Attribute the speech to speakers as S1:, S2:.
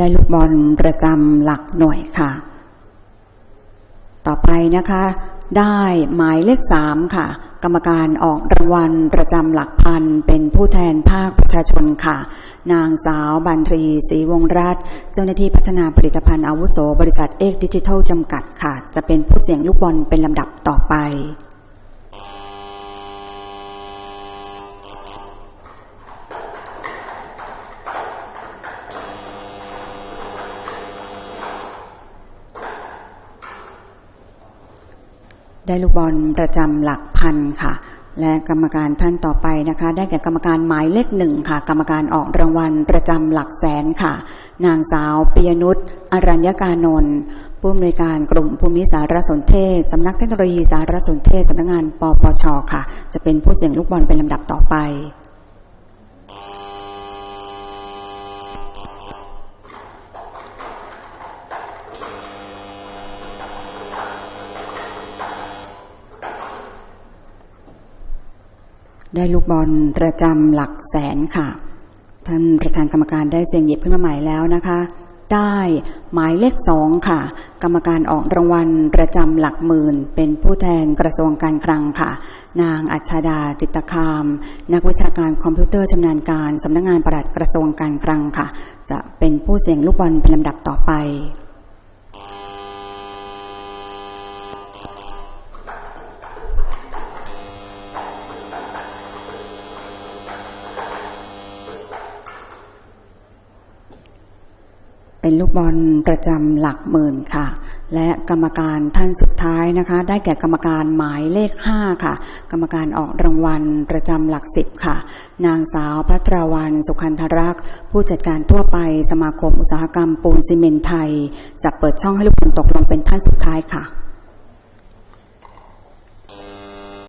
S1: ได้ลูกบอลประจำหลักหน่วยค่ะ ต่อไปนะคะ ได้หมายเลขสามค่ะ กรรมการออกรางวัลประจำหลักพันเป็นผู้แทนภาคประชาชนค่ะ นางสาวบันทรีศรีวงรัตเจ้าหน้าที่พัฒนาผลิตภัณฑ์อาวุโส บริษัทเอกดิจิทัลจำกัดค่ะ จะเป็นผู้เสี่ยงลูกบอลเป็นลำดับต่อไป ได้ลูกบอลประจำหลักพันค่ะ และกรรมการท่านต่อไปนะคะ ได้แก่กรรมการหมายเลขหนึ่งค่ะ กรรมการออกรางวัลประจำหลักแสนค่ะ นางสาวปียนุชอรัญญกานนท์ผู้อำนวยการกลุ่มภูมิสารสนเทศสำนักเทคโนโลยีสารสนเทศสำนักงานปปชค่ะ จะเป็นผู้เสี่ยงลูกบอลเป็นลำดับต่อไป ได้ลูกบอลประจำหลักแสนค่ะ ท่านประธานกรรมการได้เสียงหยิบขึ้นมาใหม่แล้วนะคะ ได้หมายเลขสองค่ะ กรรมการออกรางวัลประจำหลักหมื่น เป็นผู้แทนกระทรวงการคลังค่ะ นางอัชาดาจิตคาม นักวิชาการคอมพิวเตอร์ชำนาญการสำนักงานปลัดกระทรวงการคลังค่ะ จะเป็นผู้เสียงลูกบอลเป็นลำดับต่อไป เป็นลูกบอลประจำหลักหมื่นค่ะ และกรรมการท่านสุดท้ายนะคะ ได้แก่กรรมการหมายเลขห้าค่ะ กรรมการออกรางวัลประจำหลักสิบค่ะ นางสาวพัทรวันสุขันธรักษ์ผู้จัดการทั่วไปสมาคมอุตสาหกรรมปูนซีเมนต์ไทย จะเปิดช่องให้ลูกบอลตกลงเป็นท่านสุดท้ายค่ะ